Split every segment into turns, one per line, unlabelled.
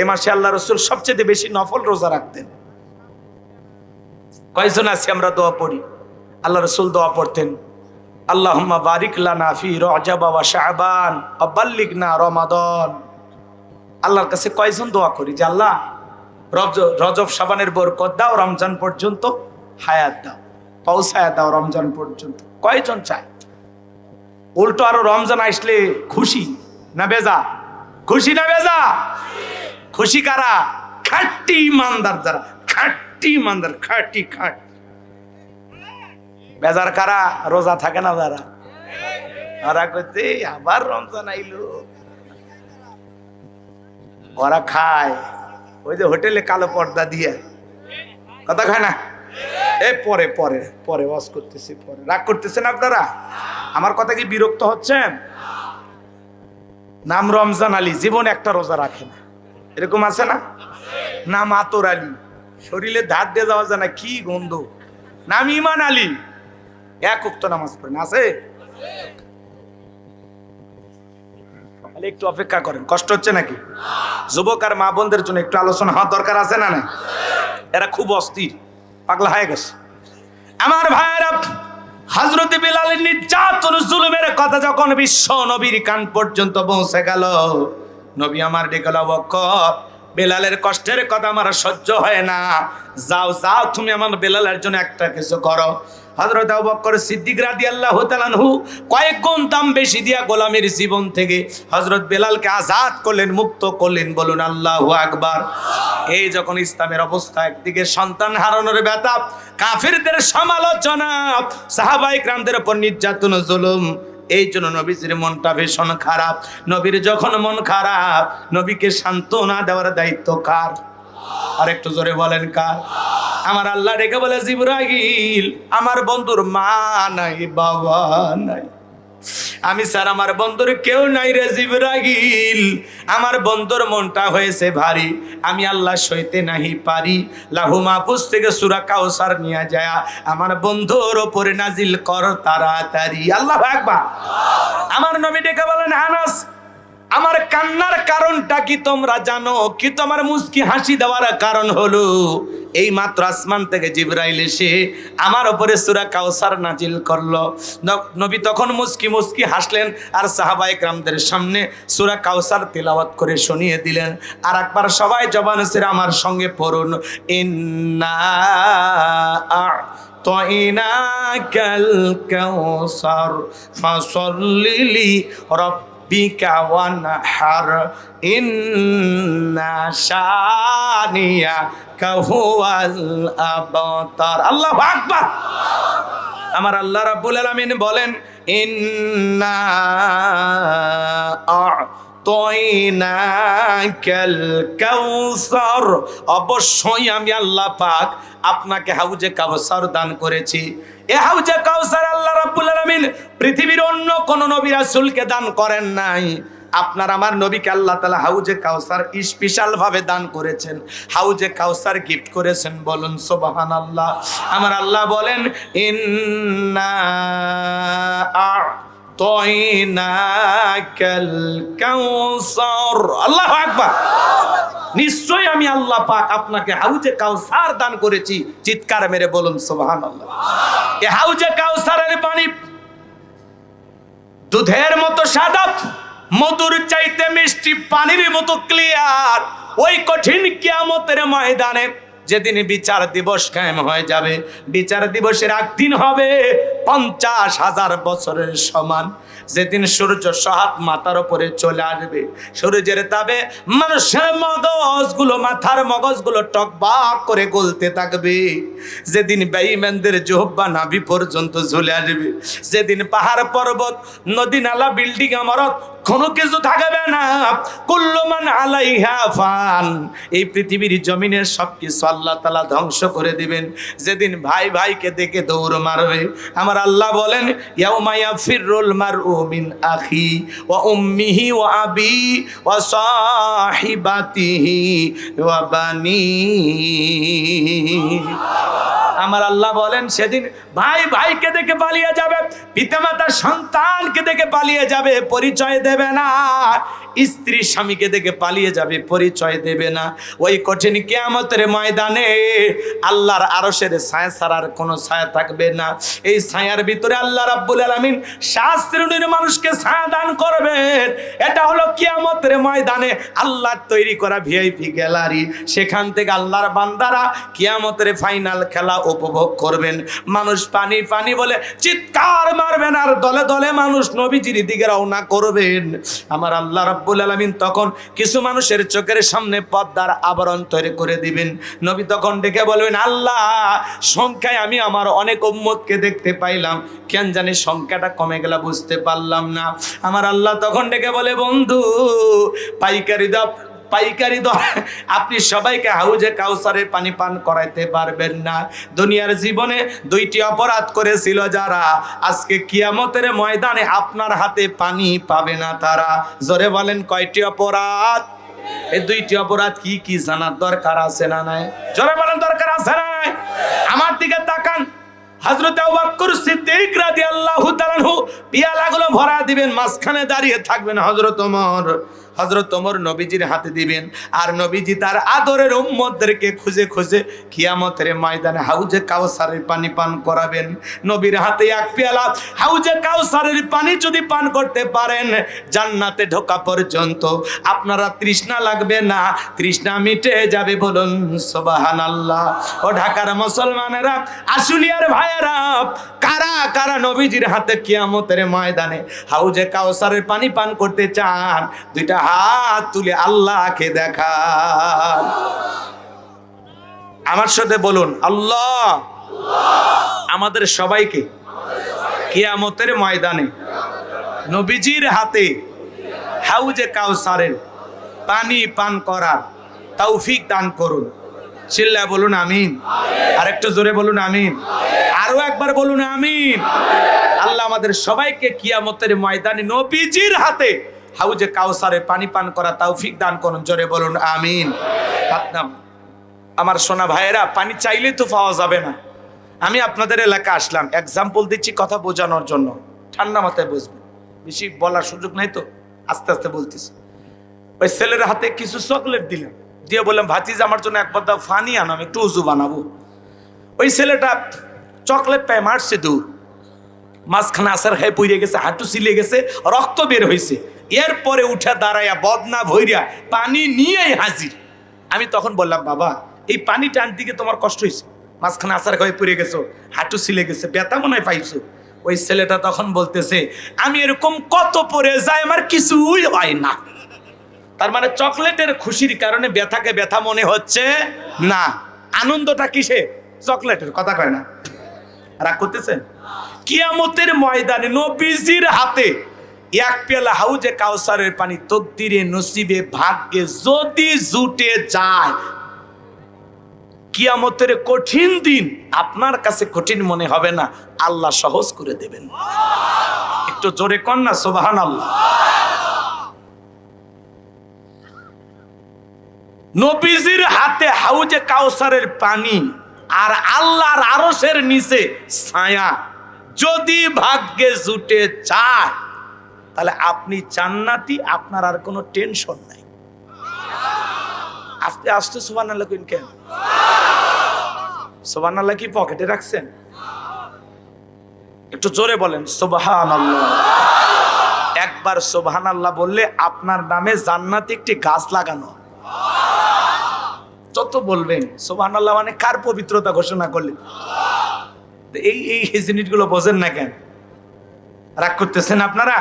এ মাসে আল্লাহ রসুল সবচেয়ে বেশি নফল রোজা রাখতেন। কয়জন আছি আমরা দোয়া পড়ি? আল্লাহ রসুল দোয়া পড়তেন বারিক লানা ফি শাবান ওয়া বাল্লিগনা রমাদান। আল্লাহর কাছে কয়জন দোয়া করি? যে আল্লাহ রজব রজব, শাবানের বরকত দাও, রমজান পর্যন্ত হায়াত দাও, পৌঁছায়া দাও রমজান পর্যন্ত। কয়জন চায়? উল্টো আরও রমজান আসলে খুশি না বেজা? খুশি না বেজা? খুশি কারা? খাট্টি ইমানদার যারা খাট্টি ইমানদার, খাটি খাট। বেজার কারা? রোজা থাকে না যারা? ওরা করতে আবার রমজান আইলো। ওরা খায়। ওই যে হোটেলে কালো পর্দা দিয়ে। কথা খায় না? এ, পরে পরে পরে, ওয়াজ করতেছি, পরে। রাগ করতেছেন আপনারা? আমার কথা কি বিরক্ত হচ্ছেন? নাম রমজান আলী, জীবন একটা রোজা রাখে না। এরকম আছে না? নাম আতর আলী। শরীরে ধার দিয়ে যাওয়া যায় না, কি গন্ধ। নাম ইমান আলী। এক উক্ত নামাজ পড়েন, আছে? একটু অপেক্ষা করেন, কষ্ট হচ্ছে নাকি? যুবক আর মা বোনদের জন্য একটু আলোচনা হওয়ার দরকার আছে না না এরা খুব অস্থির, পাগলা হয়ে গেছে। আমার ভাইয়েরা হজরত বিলালের নির্যাতন, জুলুমের কথা যখন বিশ্ব নবীর কান পর্যন্ত পৌঁছে গেল নবী আমার ডেকল বকর বেলালের কষ্টের কথা আমার সহ্য হয় না। যাও যাও, তুমি আমার বেলালের জন্য একটা কিছু করো। হজরত আবু বকর সিদ্দিক রাদিয়াল্লাহু তাআলাহু কয়েক গুণ দাম বেশি দিয়া গোলামের জীবন থেকে হজরত বেলালকে আজাদ করলেন, মুক্ত করলেন, বলুন আল্লাহু আকবার। এই যখন ইসলামের অবস্থা একদিকে সন্তান হারানোর ব্যথা, কাফিরদের সমালোচনা সাহাবাই ক্রামদের উপর নির্যাতন, জুলুম এই জন্য নবীজির মনটা ভীষণ খারাপ। নবীর যখন মন খারাপ, নবীকে সান্ত্বনা দেওয়ার দায়িত্ব কার? আর একটু জোরে বলেন কার? আমার আল্লাহ ডেকে বলে, জিব্রাইল, আমার বন্ধুর মা নাই, বাবা নাই। আমি স্যার, আমার বন্ধুর কেউ নাই রে জিব্রাইল। আমার বন্ধুর মনটা হয়েছে ভারী। আমি আল্লাহ সইতে নাহি পারি। লাহু মাহফুজ থেকে সুরা কাউসার নিয়ে যায়। আমার বন্ধুর ওপরে নাজিল কর তাড়াতাড়ি। আল্লাহ একবার আমার নবী ডেকে বলেন, আনাস, আমার কান্নার কারণটা কি তোমরা জানো? কি তোমার মুস্কি হাসি দেওয়ার কারণ হলো? এই মাত্র আসমান থেকে জিব্রাইল এসে আমার ওপরে সুরা কাউসার নাজিল করল। নবী তখন মুস্কি মুস্কি হাসলেন আর সাহাবা একরামদের সামনে সুরা কাউসার তেলাওয়াত করে শুনিয়ে দিলেন। আর একবার সবাই জবান সেরা আমার সঙ্গে পড়ুন। ইন্না তৈনা কাল কাউসার ফসল্লিলি রব বিকা ওয়ানহার ইন্না শানিয়া কাহুয়াল আবতার আল্লাহ আকবার আমার আল্লাহ রাব্বুল আলামিন বলেন, ইন্না তৈনাকাল কাউসার. অবশ্যই আমি আল্লাহ পাক আপনাকে হাউজে কাউসার দান করেছি। এ হাউজে কাউসার আল্লাহ রাব্বুল আলামিন পৃথিবীর অন্য কোন নবী রাসূলকে দান করেন নাই। আপনার আমার নবীকে আল্লাহ তালা হাউজে কাউসার স্পেশাল ভাবে দান করেছেন। হাউজে কাউসার গিফট করেছেন, বলুন সোবাহান আল্লাহ আমার আল্লাহ বলেন, ইন্না আল্লাহ আকবার। নিশ্চয় আমি আল্লাহ পাক আপনাকে হাউজে কাউসার দান করেছি। চিৎকার মেরে বলুন সোবাহান আল্লাহ এ হাউজে কাউসারের পানি দুধের মতো সাদা, মধুর চাইতে মিষ্টি, পানির মতো ক্লিয়ার ওই কঠিন কিয়ামতের ময়দানে যেদিন বিচার দিবস কায়েম হয়ে যাবে, বিচার দিবসের একদিন হবে পঞ্চাশ হাজার বছরের সমান। যেদিন সূর্য সহাত মাথার উপরে চলে আসবে, সূর্যের তাবে মানুষের মগজগুলো, মাথার মগজগুলো টকবাক করে গলতে থাকবে। যেদিন বেঈমানদের জোহব্বা নাভি পর্যন্ত ঝুলে আসবে, যেদিন পাহাড় পর্বত, নদী নালা, বিল্ডিং, আমারত কোনো কিছু থাকবে না। কুল্লমান আলাইহা ফান। এই পৃথিবীর জমিনের সব কিছু আল্লাহ তালা ধ্বংস করে দিবেন। যেদিন ভাই ভাইকে দেখে দৌড় মারবে, আমার আল্লাহ বলেন ইয়াউমায়া ফিররুল মারউ মিন আখি ওয়া উম্মিহি ওয়া আবি ওয়া সাহিবাতিহি ওয়া বানি। আমার আল্লাহ বলেন, সেদিন ভাই ভাইকে দেখে পালিয়ে যাবে পিতামাতা সন্তানকে দেখে পালিয়ে যাবে, পরিচয় দেবে না। স্ত্রী স্বামীকে দেখে পালিয়ে যাবে, পরিচয় দেবে না। ওই কঠিন কেয়ামতের ময়দানে আল্লাহর আরশের ছায়া ছাড়ার কোনো ছায়া থাকবে না। এই ছায়ার ভিতরে আল্লাহ রাব্বুল আলামিন শাস্ত্রীয় মানুষকে ছায়া দান করবেন। এটা হলো কিয়ামতের ময়দানে আল্লাহর তৈরি করা ভিআইপি গ্যালারি সেখান থেকে আল্লাহর বান্দারা কিয়ামতের ফাইনাল খেলা উপভোগ করবেন। মানুষ পানি পানি বলে চিৎকার মারবেন আর দলে দলে মানুষ নবীজির দিকে রওনা করবেন। আমার আল্লাহ রাব্বুল আলামিন তখন কিছু মানুষের চোখের সামনে পদ্মার আবরণ তৈরি করে দিবেন। নবী তখন ডেকে বলবেন, আল্লাহ, সংখ্যায় আমি আমার অনেক উম্মতকে দেখতে পাইলাম। কেন জানি সংখ্যাটা কমে গেল বুঝতে পারলাম না। আমার আল্লাহ তখন ডেকে বলে, বন্ধু, পাইকারি দাও পাইকারি আপনি সবাইকে হাউজে কাউসারের পানি পান করাইতে পারবেন না। দুনিয়ার জীবনে দুইটি অপরাধ করেছিল যারা। আজকে কিয়ামতের ময়দানে আপনার হাতে পানি পাবে না তারা। জোরে বলেন, কয়টি অপরাধ? এই দুইটি অপরাধ কি কি জানার দরকার আছে না নাই? জোরে বলেন, দরকার আছে না নাই? আমার দিকে তাকান। পিয়ালাগুলো ভরা দিবেন, মাঝখানে দাঁড়িয়ে থাকবেন হযরত ওমর। হযরত তোমর নবীজির হাতে দিবেন। আর নবীজি তার আদরের উম্মতদেরকে খুঁজে খুঁজে কিয়ামতের ময়দানে হাউজে কাউসারের পানি পান করাবেন। নবীর হাতে এক পেয়ালা হাউজে কাউসারের পানি যদি পান করতে পারেন, জান্নাতে ঢোকা পর্যন্ত আপনারা তৃষ্ণা লাগবে না, তৃষ্ণা মিটে যাবে বলুন সোবাহান সুবহানাল্লাহ। ও ঢাকার মুসলমানেরা, আশুলিয়ার ভাইয়েরা, কারা কারা নবীজির হাতে কিয়ামতের ময়দানে হাউজে কাউসারের পানি পান করতে চান, দুইটা হাত তুলে আল্লাহকে দেখা আমার সাথে বলুন, আল্লাহ আমাদের সবাইকে কিয়ামতের ময়দানে নবীজির হাতে হাউজে কাউসারের পানি পান করার তৌফিক দান করুন। চিল্লা বলুন, আমিন। আর একটু জোরে বলুন, আমিন। আরও একবার বলুন, আমিন। আল্লাহ আমাদের সবাইকে কিয়ামতের ময়দানে নবীজির হাতে হাউজে কাউসারে পানি পান করা তৌফিক দান করুন, জোরে বলুন, আমিন। নাম। আমার সোনা ভাইয়েরা, পানি চাইলে তো পাওয়া যাবে না। আমি আপনাদের এলাকা আসলাম এক্সাম্পল দিচ্ছি কথা বোঝানোর জন্য। ঠান্ডা মাথায় বুঝবেন। বেশি বলার সুযোগ নাই তো, আস্তে আস্তে বলতেছি। ওই ছেলের হাতে কিছু চকলেট দিলাম। দিয়ে বললাম, ভাতিজ, আমার জন্য একবার দাও, ফানি আনো, আমি একটু উজু বানাবো। ওই ছেলেটা চকলেট পায়, মারছে দূর। মাঝখানে আসার খাই পইরে গেছে, হাঁটু সিলে গেছে, রক্ত বের হয়েছে এরপরে উঠে দাঁড়াইয়া বদনা ভৈরা পানি নিয়েই হাজির। আমি তখন বললাম, বাবা, এই পানি টান দিকে তোমার কষ্ট হয়েছে। মাঝখানে আসার খাই পড়ে গেছো, হাঁটু ছিলে গেছে, ব্যথা মনে হয় পাইছো। ওই ছেলেটা তখন বলতেছে, আমি এরকম কত পরে যাই আমার কিছুই হয় না। তার মানে চকলেটের খুশির কারণে ব্যথাকে ব্যথা মনে হচ্ছে না। আনন্দটা কিসে? চকলেটের, কথা কয় না। রাগ করতেছেন কিয়ামতের ময়দানে নবীজির হাতে এক পেলা হাউজে কাউসারের পানি তকদিরে নসিবে, ভাগ্যে যদি জুটে যায়। কিয়ামতের কঠিন দিন আপনার কাছে কঠিন মনে হবে না, আল্লাহ সহজ করে দেবেন। একটু জোরে কন না সোবাহান আল্লাহ নবীজির হাতে হাউজে কাউসারের পানি আর আল্লাহর আরশের নিচে ছায়া, যদি ভাগ্যে জুটে চায় তাহলে আপনি জান্নাতি, আপনার আর কোনো টেনশন নাই। আস্তে আস্তে সোবান আল্লাহ কইন কেন? সোবান আল্লাহ কি পকেটে রাখছেন? একটু জোরে বলেন সোবাহান আল্লাহ একবার সোবাহান আল্লাহ বললে আপনার নামে জান্নাতি একটি গাছ লাগানো। যত বলবেন সোবাহান আল্লাহ মানে কার পবিত্রতা ঘোষণা করলেন? এই এই জিনিসগুলো বোঝেন না কেন? রাগ করতেছেন আপনারা?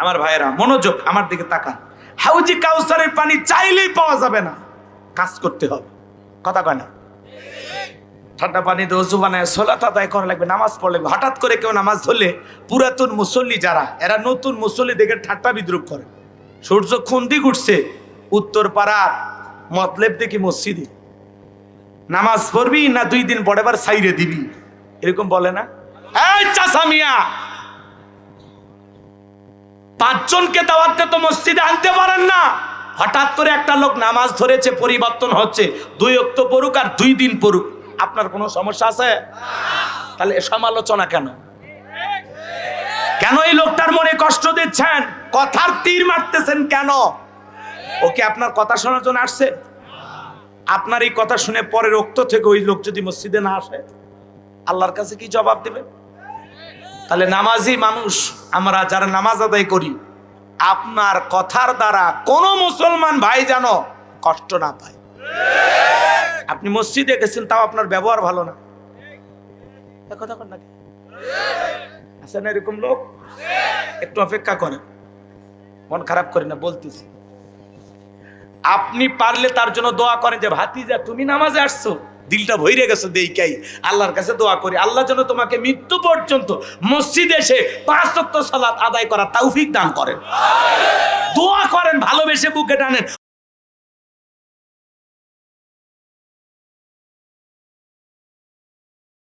আমার ভাইয়েরা, মনোযোগ আমার দিকে তাকান। হাউজি কাউসারের পানি চাইলেই পাওয়া যাবে না। কাজ করতে হবে। কথা কয় না? ঠান্ডা পানি দিয়ে বানায়, সোলাত আদায় করা লাগবে, নামাজ পড়া লাগবে। হঠাৎ করে কেউ নামাজ ধরলে পুরাতন মুসল্লি যারা, এরা নতুন মুসল্লি দেখে ঠাট্টা বিদ্রুপ করে। সূর্য দিক উঠছে? উত্তর পাড়ার মতলেব দেখি মসজিদে। নামাজ পড়বি না দুই দিন পরে বার সাইরে দিবি? এরকম বলে না? এই চাষা মিয়া! পাঁচজনকে দাওয়াতে তো মসজিদে আনতে পারেন না। হঠাৎ করে একটা লোক নামাজ ধরেছে, পরিবর্তন হচ্ছে। দুই অক্ত পড়ুক আর দুই দিন পড়ুক। আপনার কোনো সমস্যা আছে? তাহলে সমালোচনা কেন? কেন এই লোকটার মনে কষ্ট দিচ্ছেন? কথার তীর মারতেছেন কেন? ওকে আপনার কথা শোনার জন্য আসছে? আপনার এই কথা শুনে পরের রক্ত থেকে ওই লোক যদি মসজিদে না আসে, আল্লাহর কাছে কি জবাব দেবে তাহলে নামাজি মানুষ, আমরা যারা নামাজ আদায় করি, আপনার কথার দ্বারা কোন মুসলমান ভাই যেন কষ্ট না পায়। আপনি মসজিদে গেছেন, তাও আপনার ব্যবহার ভালো না। কথা না এরকম লোক? একটু অপেক্ষা করেন। মন খারাপ করি না, বলতেছি। আপনি পারলে তার জন্য দোয়া করেন যে, ভাতিজা, তুমি নামাজে আসছো? দিলটা ভইরে গেছে দেইকাই। আল্লাহর কাছে দোয়া করি। আল্লাহ যেন তোমাকে মৃত্যু পর্যন্ত মসজিদে এসে পাঁচ সালাত আদায় করা তৌফিক দান করেন। দোয়া করেন, ভালোবেসে বুকে টানেন।